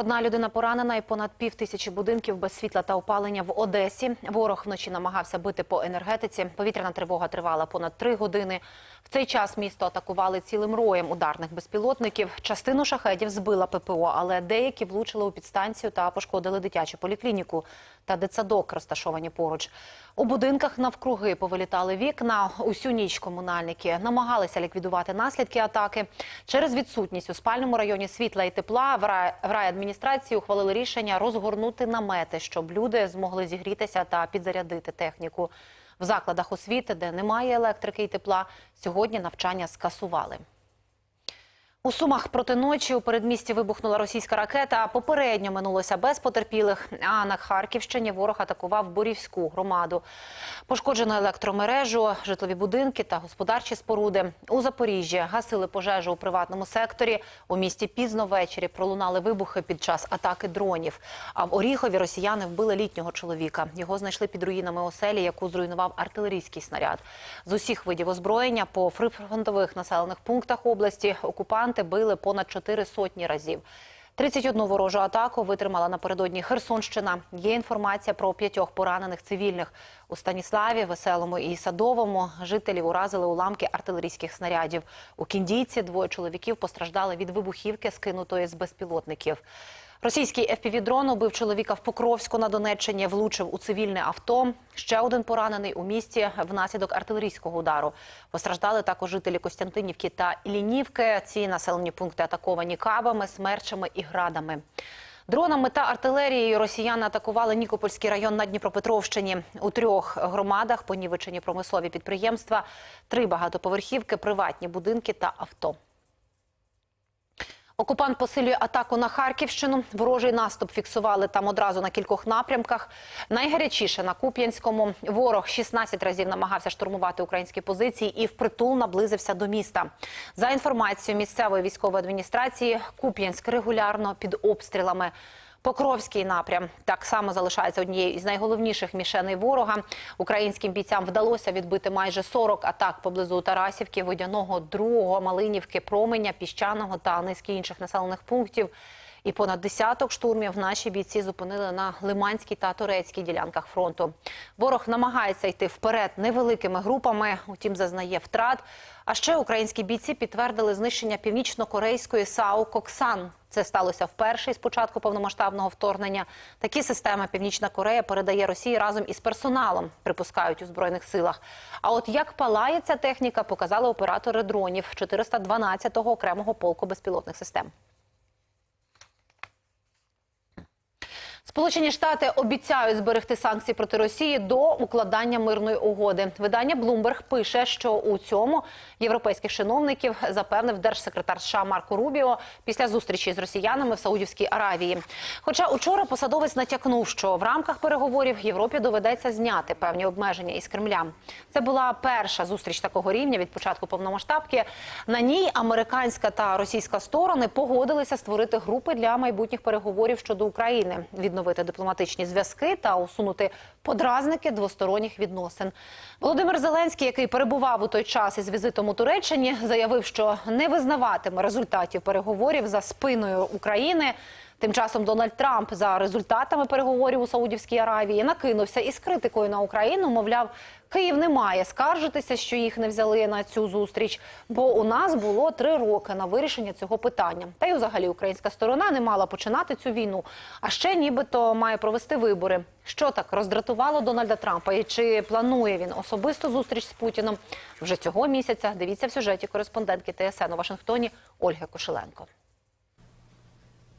Одна людина поранена і понад пів тисячі будинків без світла та опалення в Одесі. Ворог вночі намагався бити по енергетиці. Повітряна тривога тривала понад три години. В цей час місто атакували цілим роєм ударних безпілотників. Частину шахедів збила ППО, але деякі влучили у підстанцію та пошкодили дитячу поліклініку та дитсадок, розташовані поруч. У будинках навкруги повилітали вікна. Усю ніч комунальники намагалися ліквідувати наслідки атаки. Через відсутність у спальному районі світла і тепла в рай- в райадміністрації ухвалили рішення розгорнути намети, щоб люди змогли зігрітися та підзарядити техніку. В закладах освіти, де немає електрики і тепла, сьогодні навчання скасували. У Сумах проти ночі у передмісті вибухнула російська ракета. Попередньо минулося без потерпілих. А на Харківщині ворог атакував Борівську громаду. Пошкоджено електромережу, житлові будинки та господарчі споруди. У Запоріжжі гасили пожежу у приватному секторі. У місті пізно ввечері пролунали вибухи під час атаки дронів. А в Оріхові росіяни вбили літнього чоловіка. Його знайшли під руїнами оселі, яку зруйнував артилерійський снаряд. З усіх видів озброєння по прифронтових населених пунктах області окупанти били понад чотири сотні разів. 31 ворожу атаку витримала напередодні Херсонщина. Є інформація про п'ятьох поранених цивільних. У Станіславі, Веселому і Садовому жителів уразили уламки артилерійських снарядів. У Кіндійці двоє чоловіків постраждали від вибухівки, скинутої з безпілотників. Російський FPV-дрон убив чоловіка в Покровську на Донеччині, влучив у цивільне авто. Ще один поранений у місті внаслідок артилерійського удару. Постраждали також жителі Костянтинівки та Ілінівки. Ці населені пункти атаковані кабами, смерчами і градами. Дронами та артилерією росіяни атакували Нікопольський район на Дніпропетровщині. У трьох громадах понівечені промислові підприємства, три багатоповерхівки, приватні будинки та авто. Окупант посилює атаку на Харківщину. Ворожий наступ фіксували там одразу на кількох напрямках. Найгарячіше на Куп'янському. Ворог 16 разів намагався штурмувати українські позиції і впритул наблизився до міста. За інформацією місцевої військової адміністрації, Куп'янськ регулярно під обстрілами. Покровський напрям так само залишається однією із найголовніших мішеней ворога. Українським бійцям вдалося відбити майже 40 атак поблизу Тарасівки, Водяного, Другого, Малинівки, Променя, Піщаного та низки інших населених пунктів. І понад десяток штурмів наші бійці зупинили на Лиманській та Турецькій ділянках фронту. Ворог намагається йти вперед невеликими групами, утім зазнає втрат. А ще українські бійці підтвердили знищення північно-корейської САУ Коксан. Це сталося вперше із початку повномасштабного вторгнення. Такі системи Північна Корея передає Росії разом із персоналом, припускають у збройних силах. А от як палає ця техніка, показали оператори дронів 412-го окремого полку безпілотних систем. Сполучені Штати обіцяють зберегти санкції проти Росії до укладання мирної угоди. Видання Bloomberg пише, що у цьому європейських чиновників запевнив держсекретар США Марко Рубіо після зустрічі з росіянами в Саудівській Аравії. Хоча учора посадовець натякнув, що в рамках переговорів Європі доведеться зняти певні обмеження із Кремля. Це була перша зустріч такого рівня від початку повномасштабки. На ній американська та російська сторони погодилися створити групи для майбутніх переговорів щодо України, відновити дипломатичні зв'язки та усунути подразники двосторонніх відносин. Володимир Зеленський, який перебував у той час із візитом у Туреччині, заявив, що не визнаватиме результатів переговорів за спиною України. Тим часом Дональд Трамп за результатами переговорів у Саудівській Аравії накинувся із критикою на Україну. Мовляв, Київ не має скаржитися, що їх не взяли на цю зустріч, бо у нас було три роки на вирішення цього питання. Та й взагалі українська сторона не мала починати цю війну. А ще нібито має провести вибори. Що так роздратувало Дональда Трампа? І чи планує він особисту зустріч з Путіном вже цього місяця? Дивіться в сюжеті кореспондентки ТСН у Вашингтоні Ольги Кошеленко.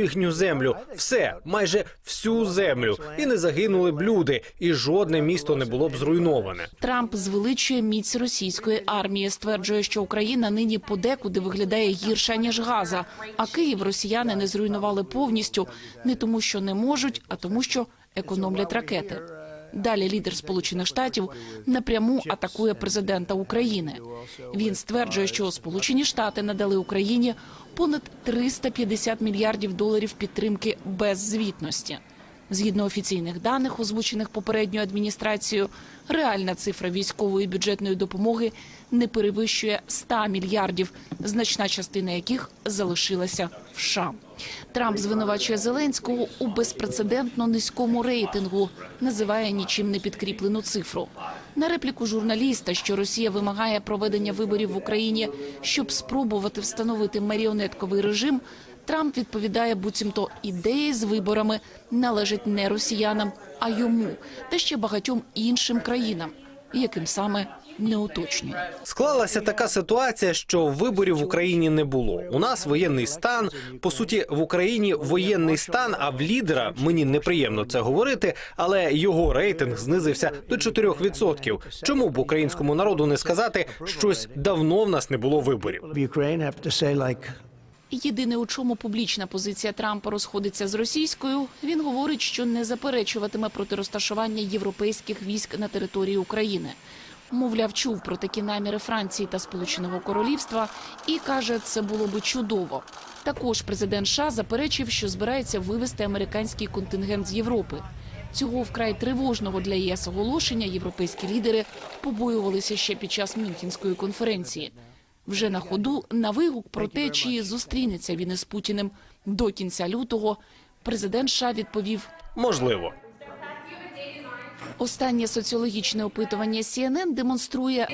їхню землю, все, майже всю землю, і не загинули б люди, і жодне місто не було б зруйноване. Трамп звеличує міць російської армії, стверджує, що Україна нині подекуди виглядає гірше ніж Газа. А Київ росіяни не зруйнували повністю не тому, що не можуть, а тому, що економлять ракети. Далі лідер Сполучених Штатів напряму атакує президента України. Він стверджує, що Сполучені Штати надали Україні понад 350 мільярдів доларів підтримки без звітності. Згідно офіційних даних, озвучених попередньою адміністрацією, реальна цифра військової бюджетної допомоги не перевищує 100 мільярдів, значна частина яких залишилася в США. Трамп звинувачує Зеленського у безпрецедентно низькому рейтингу, називає нічим не підкріплену цифру. На репліку журналіста, що Росія вимагає проведення виборів в Україні, щоб спробувати встановити маріонетковий режим, Трамп відповідає, буцімто ідеї з виборами належать не росіянам, а йому та ще багатьом іншим країнам, яким саме не уточнює. Склалася така ситуація, що виборів в Україні не було. У нас воєнний стан. По суті, в Україні воєнний стан. А в лідера мені неприємно це говорити, але його рейтинг знизився до 4%. Чому б українському народу не сказати щось давно в нас не було виборів? Єдине, у чому публічна позиція Трампа розходиться з російською, він говорить, що не заперечуватиме проти розташування європейських військ на території України. Мовляв, чув про такі наміри Франції та Сполученого Королівства і каже, це було би чудово. Також президент США заперечив, що збирається вивести американський контингент з Європи. Цього вкрай тривожного для ЄС оголошення європейські лідери побоювалися ще під час Мюнхенської конференції. Вже на ходу на вигук про те, чи зустрінеться він із Путіним до кінця лютого, президент США відповів: Можливо. Останнє соціологічне опитування CNN демонструє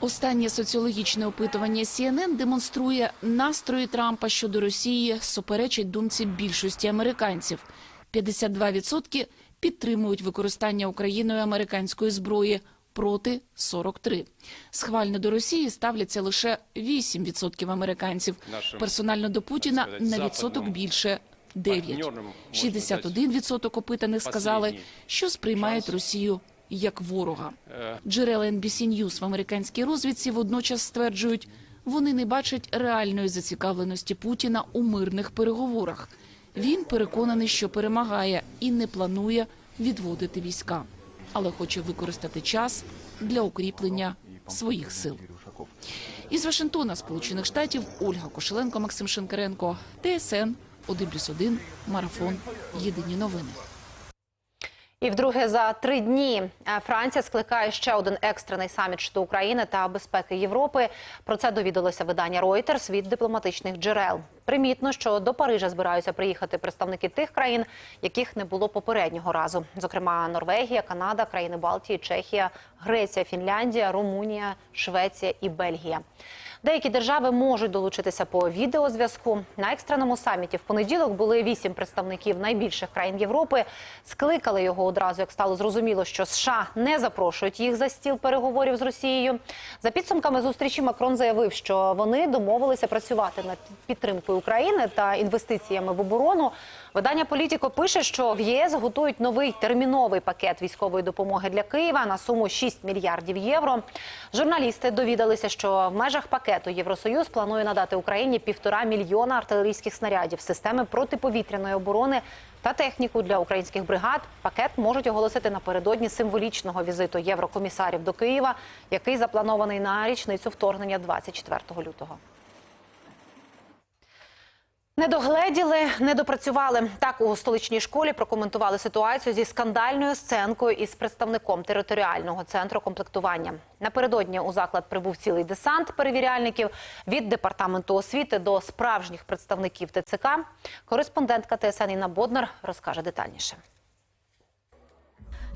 останнє соціологічне опитування CNN демонструє настрої Трампа щодо Росії суперечить думці більшості американців. 52% підтримують використання Україною американської зброї проти 43. Схвально до Росії ставляться лише 8% американців. Персонально до Путіна на відсоток більше 9. 61% опитаних сказали, що сприймають Росію як ворога. Джерела NBC News в американській розвідці водночас стверджують, вони не бачать реальної зацікавленості Путіна у мирних переговорах. Він переконаний, що перемагає і не планує відводити війська, але хоче використати час для укріплення своїх сил. Із Вашингтона, Сполучених Штатів, Ольга Кошеленко, Максим Шинкаренко, ТСН 1+,1, Марафон. Єдині новини. І вдруге за три дні е, Франція скликає ще один екстрений саміт щодо України та безпеки Європи. Про це довідалося видання Reuters від дипломатичних джерел. Примітно, що до Парижа збираються приїхати представники тих країн, яких не було попереднього разу. Зокрема, Норвегія, Канада, країни Балтії, Чехія, Греція, Фінляндія, Румунія, Швеція і Бельгія. Деякі держави можуть долучитися по відеозв'язку. На екстреному саміті в понеділок були вісім представників найбільших країн Європи. Скликали його одразу, як стало зрозуміло, що США не запрошують їх за стіл переговорів з Росією. За підсумками зустрічі Макрон заявив, що вони домовилися працювати над підтримкою України та інвестиціями в оборону. Видання Політіко пише, що в ЄС готують новий терміновий пакет військової допомоги для Києва на суму 6 мільярдів євро. Журналісти довідалися, що в межах пакету Євросоюз планує надати Україні півтора мільйона артилерійських снарядів, системи протиповітряної оборони та техніку для українських бригад. Пакет можуть оголосити напередодні символічного візиту єврокомісарів до Києва, який запланований на річницю вторгнення 24 лютого. Не догледіли, не допрацювали. Так у столичній школі прокоментували ситуацію зі скандальною сценкою із представником територіального центру комплектування. Напередодні у заклад прибув цілий десант перевіряльників від департаменту освіти до справжніх представників ТЦК. Кореспондентка ТСН Інна Боднар розкаже детальніше.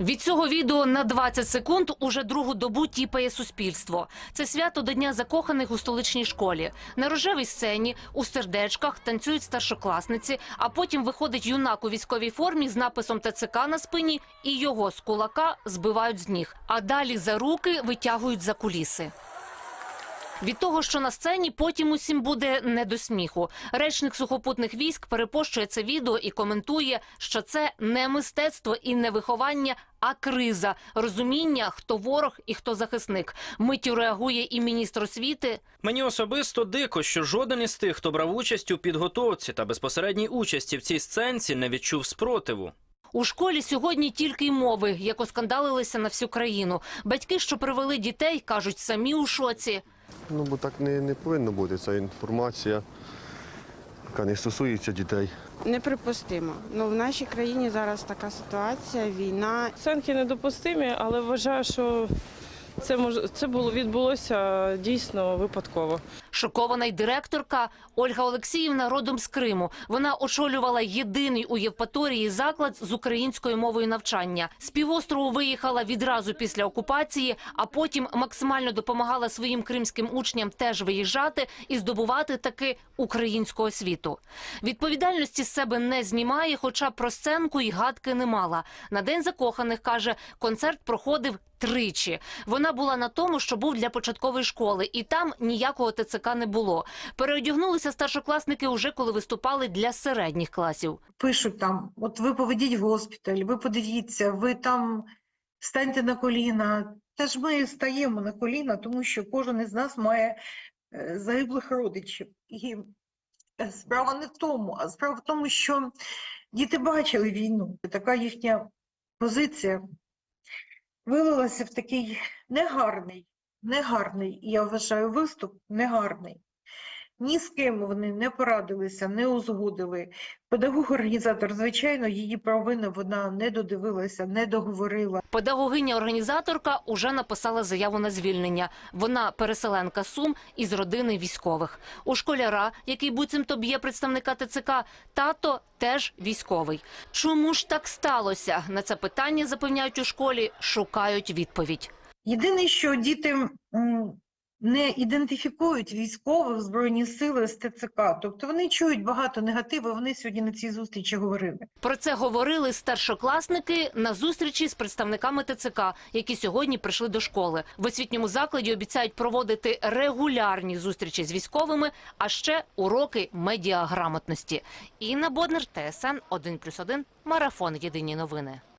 Від цього відео на 20 секунд уже другу добу тіпає суспільство. Це свято до Дня закоханих у столичній школі. На рожевій сцені у сердечках танцюють старшокласниці, а потім виходить юнак у військовій формі з написом ТЦК на спині, і його з кулака збивають з ніг. А далі за руки витягують за куліси. Від того, що на сцені, потім усім буде не до сміху. Речник сухопутних військ перепощує це відео і коментує, що це не мистецтво і не виховання, а криза, розуміння, хто ворог і хто захисник. Миттю реагує і міністр освіти. Мені особисто дико, що жоден із тих, хто брав участь у підготовці та безпосередній участі в цій сценці, не відчув спротиву. У школі сьогодні тільки й мови, як оскандалилися на всю країну. Батьки, що привели дітей, кажуть, самі у шоці. Ну, бо так не, не повинно бути. Це інформація, яка не стосується дітей. Неприпустимо. Ну в нашій країні зараз така ситуація, війна. Оценки недопустимі, але вважаю, що це мож... це було відбулося дійсно випадково. Шокована й директорка Ольга Олексіївна родом з Криму. Вона очолювала єдиний у Євпаторії заклад з українською мовою навчання. З півострову виїхала відразу після окупації, а потім максимально допомагала своїм кримським учням теж виїжджати і здобувати таки українську освіту. Відповідальності з себе не знімає, хоча про сценку й гадки не мала. На день закоханих каже, концерт проходив. Тричі вона була на тому, що був для початкової школи, і там ніякого ТЦК не було. Переодягнулися старшокласники уже коли виступали для середніх класів. пишуть там: от ви поведіть в госпіталь, ви подивіться, ви там станьте на коліна. Та ж ми стаємо на коліна, тому що кожен із нас має е, загиблих родичів. І е, справа не в тому, а справа в тому, що діти бачили війну. Така їхня позиція вилилася в такий негарний, негарний, я вважаю, виступ негарний. Ні з ким вони не порадилися, не узгодили. Педагог-організатор, звичайно, її провини вона не додивилася, не договорила. Педагогиня-організаторка уже написала заяву на звільнення. Вона переселенка Сум із родини військових. У школяра, який буцімто б'є представника ТЦК, тато теж військовий. Чому ж так сталося? На це питання запевняють у школі, шукають відповідь. Єдине, що діти не ідентифікують військових Збройні сили з ТЦК. Тобто вони чують багато негативу, вони сьогодні на цій зустрічі говорили. Про це говорили старшокласники на зустрічі з представниками ТЦК, які сьогодні прийшли до школи. В освітньому закладі обіцяють проводити регулярні зустрічі з військовими, а ще уроки медіаграмотності. Інна Боднер, ТСН 1+,1, Марафон. Єдині новини.